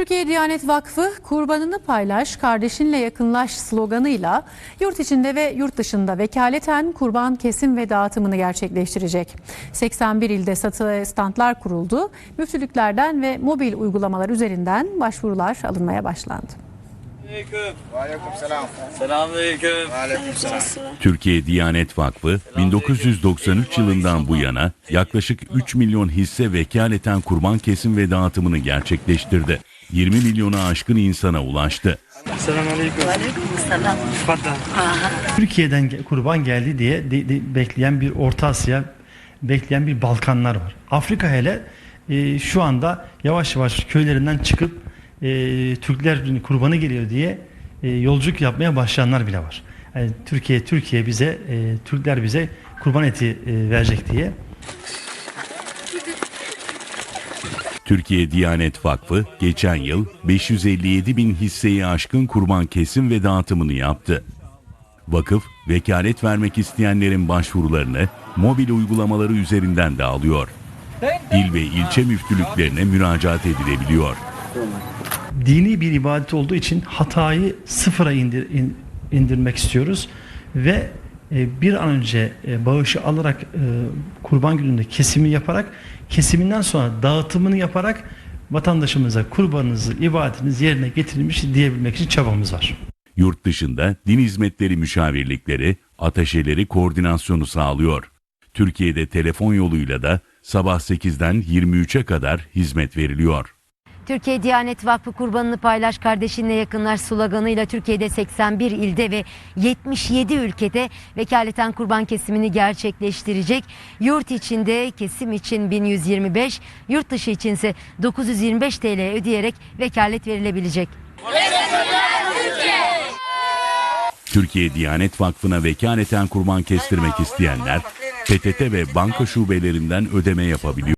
Türkiye Diyanet Vakfı kurbanını paylaş, kardeşinle yakınlaş sloganıyla yurt içinde ve yurt dışında vekaleten kurban kesim ve dağıtımını gerçekleştirecek. 81 ilde satı standlar kuruldu. Müftülüklerden ve mobil uygulamalar üzerinden başvurular alınmaya başlandı. Türkiye Diyanet Vakfı 1993 yılından bu yana yaklaşık 3 milyon hisse vekaleten kurban kesim ve dağıtımını gerçekleştirdi. 20 milyona aşkın insana ulaştı. Selamünaleyküm. Aleykümselam. Türkiye'den kurban geldi diye de- de- bekleyen bir Orta Asya, bekleyen bir Balkanlar var. Afrika hele e, şu anda yavaş yavaş köylerinden çıkıp e, Türkler kurbanı geliyor diye e, yolculuk yapmaya başlayanlar bile var. Yani Türkiye Türkiye bize e, Türkler bize kurban eti e, verecek diye. Türkiye Diyanet Vakfı geçen yıl 557 bin hisseyi aşkın kurban kesim ve dağıtımını yaptı. Vakıf, vekalet vermek isteyenlerin başvurularını mobil uygulamaları üzerinden de alıyor. İl ve ilçe müftülüklerine müracaat edilebiliyor. dini bir ibadet olduğu için hatayı sıfıra indir, in- indirmek istiyoruz ve bir an önce e, bağışı alarak e, kurban gününde kesimi yaparak kesiminden sonra dağıtımını yaparak vatandaşımıza kurbanınızı ibadetiniz yerine getirilmiş diyebilmek için çabamız var. Yurt dışında din hizmetleri müşavirlikleri, ateşeleri koordinasyonu sağlıyor. Türkiye'de telefon yoluyla da sabah 8'den 23'e kadar hizmet veriliyor. Türkiye Diyanet Vakfı kurbanını paylaş kardeşinle yakınlaş sloganıyla Türkiye'de 81 ilde ve 77 ülkede vekaleten kurban kesimini gerçekleştirecek. Yurt içinde kesim için 1125, yurt dışı için ise 925 TL ödeyerek vekalet verilebilecek. Türkiye Diyanet Vakfı'na vekaleten kurban kestirmek isteyenler PTT ve banka şubelerinden ödeme yapabiliyor.